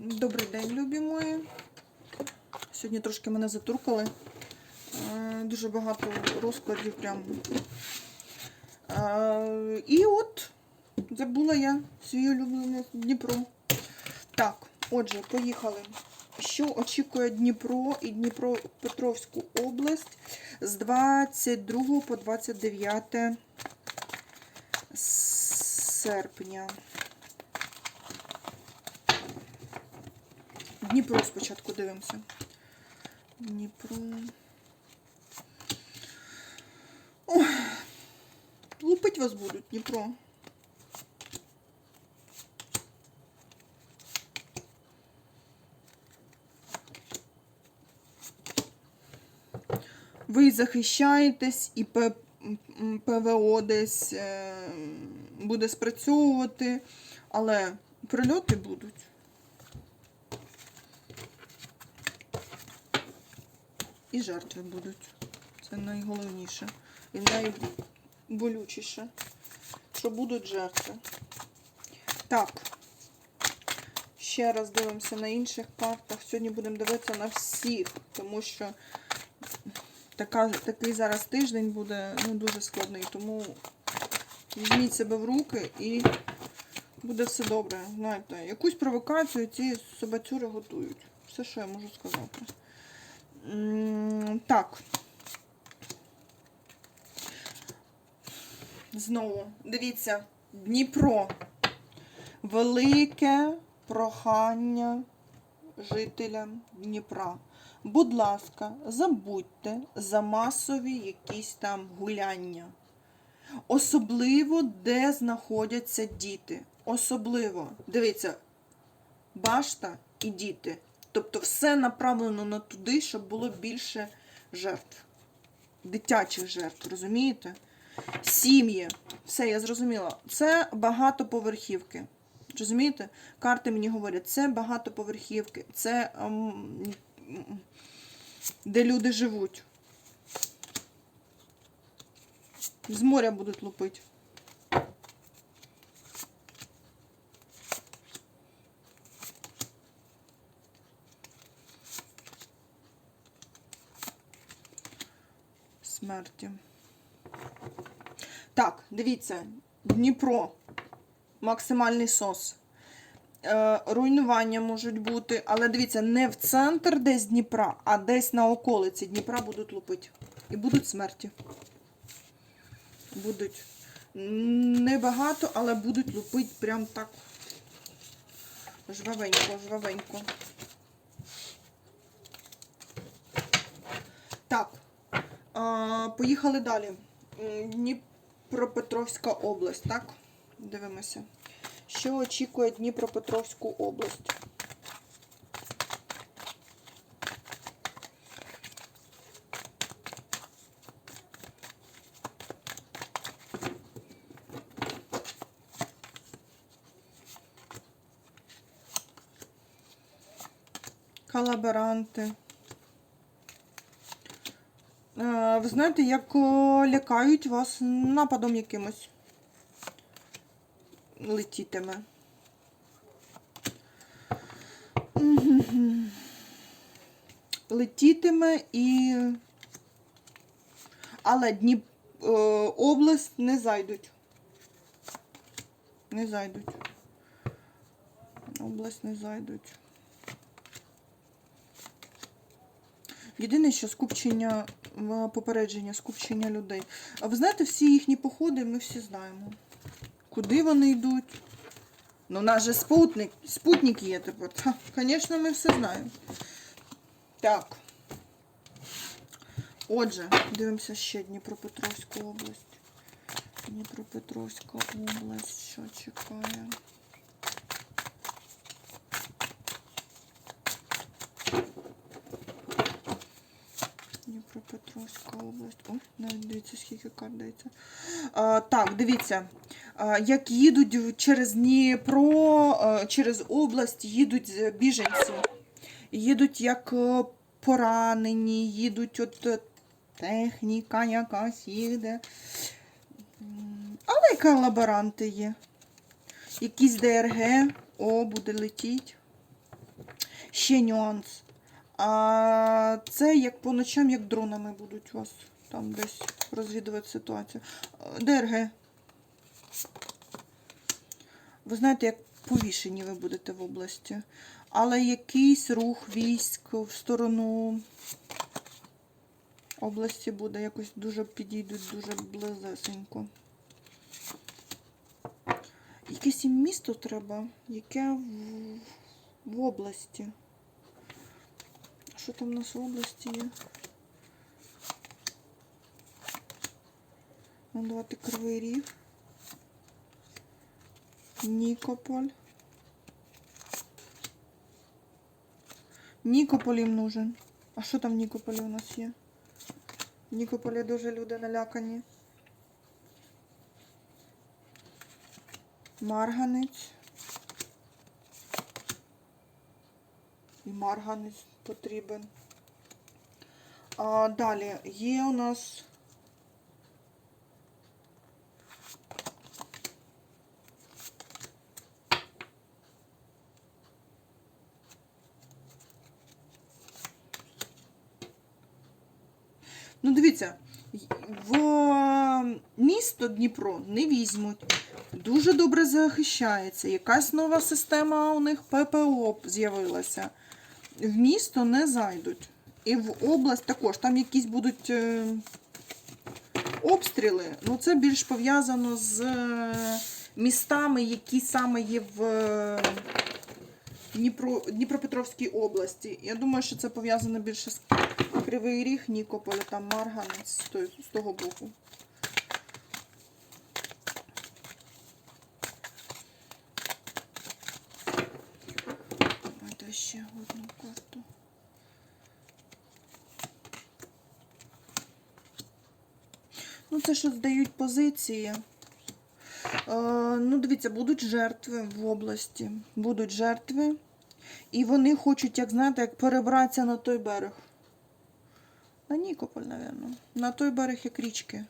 Добрий день, любі мої. Сьогодні трошки мене затуркали. Е, Дуже багато розкладів прям. Е, І от забула я свій улюблений Дніпро. Так, отже, поїхали. Що очікує Дніпро і Дніпропетровську область з 22 по 29 серпня. Дніпро спочатку дивимося. Дніпро. Ой, лупить вас будуть, Дніпро. Ви захищаєтесь і ПВО десь е, буде спрацьовувати, але прильоти будуть. І жертви будуть. Це найголовніше. І найболючіше, що будуть жертви. Так. Ще раз дивимося на інших картах. Сьогодні будемо дивитися на всіх, тому що така, такий зараз тиждень буде ну, дуже складний. Тому візьміть себе в руки і буде все добре. Знаєте, якусь провокацію ці собацюри готують. Все, що я можу сказати. Так. Знову, дивіться, Дніпро. Велике прохання жителям Дніпра. Будь ласка, забудьте за масові якісь там гуляння. Особливо, де знаходяться діти. Особливо, дивіться, башта і діти. Тобто все направлено на туди, щоб було більше жертв. Дитячих жертв, розумієте? Сім'ї. Все, я зрозуміла. Це багатоповерхівки. Розумієте? Карти мені говорять, це багатоповерхівки, це ем, де люди живуть. З моря будуть лупити. Смерті. Так, дивіться, Дніпро. Максимальний сос. Е, руйнування можуть бути, але дивіться, не в центр десь Дніпра, а десь на околиці Дніпра будуть лупити. І будуть смерті. Будуть небагато, але будуть лупити прям так жвавенько, жвавенько. Так, а, поїхали далі. Дніпропетровська область, так? Дивимося. Що очікує Дніпропетровську область? Колаборанти. Е, Ви знаєте, як лякають вас нападом якимось летітиме. Летітиме і. Але Дніп... е, область не зайдуть. Не зайдуть. Область не зайдуть. Єдине, що скупчення попередження, скупчення людей. А ви знаєте, всі їхні походи ми всі знаємо. Куди вони йдуть? Ну, у нас же спутник, спутник є тепер. Звісно, ми все знаємо. Так. Отже, дивимося ще Дніпропетровську область. Дніпропетровська область, що чекає? Дніпропетровська область. О, навіть дивіться, скільки карт дається. А, так, дивіться. А, як їдуть через Дніпро, а, через область, їдуть е, біженці. Їдуть як е, поранені, їдуть от е, техніка якась їде. Але й колаборанти є. Якісь ДРГ, о, буде летіть. Ще нюанс. А це як по ночам, як дронами будуть вас там десь розвідувати ситуацію. ДРГ. Ви знаєте, як повішені ви будете в області. Але якийсь рух військ в сторону області буде. Якось дуже підійдуть дуже близесенько. Якесь їм місто треба, яке в, в області. Що там у нас в області є? Ну, давайте Кривий Ріг. Нікополь. Нікополь їм нужен. А що там в Нікополі у нас є? В Нікополі дуже люди налякані. Марганець. І марганець потрібен. А далі є у нас. Ну, дивіться, в місто Дніпро не візьмуть. Дуже добре захищається. Якась нова система у них ППО з'явилася. В місто не зайдуть. І в область також. Там якісь будуть е, обстріли. Ну, це більш пов'язано з е, містами, які саме є в е, Дніпро, Дніпропетровській області. Я думаю, що це пов'язано більше з Кривий Ріг, Нікополь, там Марганець з того боку. Давайте ще одну карту. Ну, це що здають позиції. Е, ну, дивіться, будуть жертви в області. Будуть жертви. І вони хочуть, як знаєте, як перебратися на той берег. На Нікополь, напевно. На той берег як річки.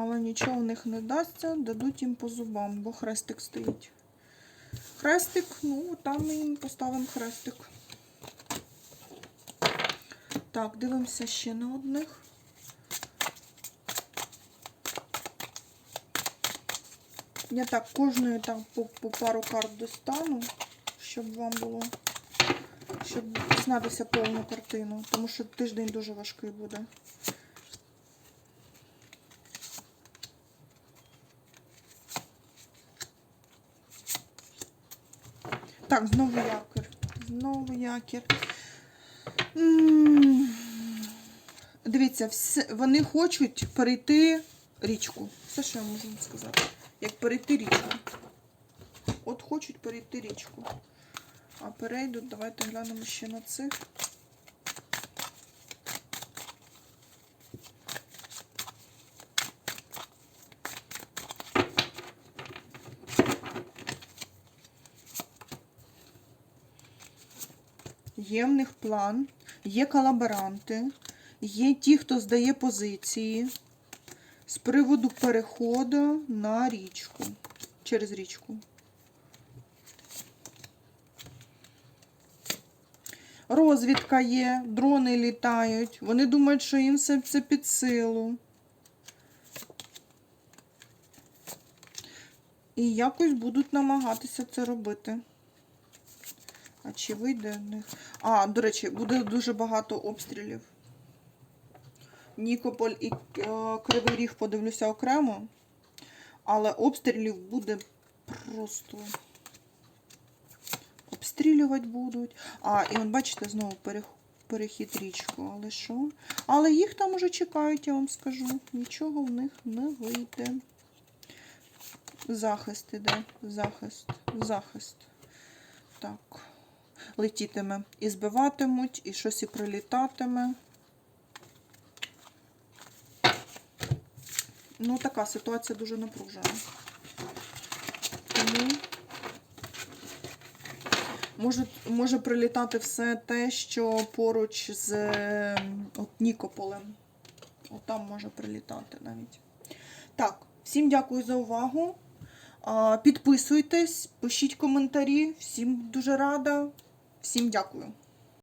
Але нічого в них не дасться, дадуть їм по зубам, бо хрестик стоїть. Хрестик, ну, там ми їм поставимо хрестик. Так, дивимося ще на одних. Я так кожної там по, по пару карт достану, щоб вам було, щоб дізнатися повну картину, тому що тиждень дуже важкий буде. Так, знову якір. Знову якір. Дивіться, все, вони хочуть перейти річку. Все, що я можу сказати. Як перейти річку. От хочуть перейти річку. А перейдуть, давайте глянемо ще на цих. Є в них план, є колаборанти, є ті, хто здає позиції з приводу переходу на річку. Через річку. Розвідка є, дрони літають. Вони думають, що їм все це під силу. І якось будуть намагатися це робити. А чи вийде в? А, до речі, буде дуже багато обстрілів. Нікополь і е, Кривий Ріг подивлюся окремо, але обстрілів буде просто. Обстрілювати будуть. А, і от бачите, знову перех- перехід річку. Але що? Але їх там уже чекають, я вам скажу. Нічого в них не вийде. Захист іде. Захист. Захист. Так. Летітиме. І збиватимуть, і щось і прилітатиме. Ну, така ситуація дуже напружена. Тому може, може прилітати все те, що поруч з е, от, Нікополем. От там може прилітати навіть. Так, всім дякую за увагу. Підписуйтесь, пишіть коментарі. Всім дуже рада. Всім дякую.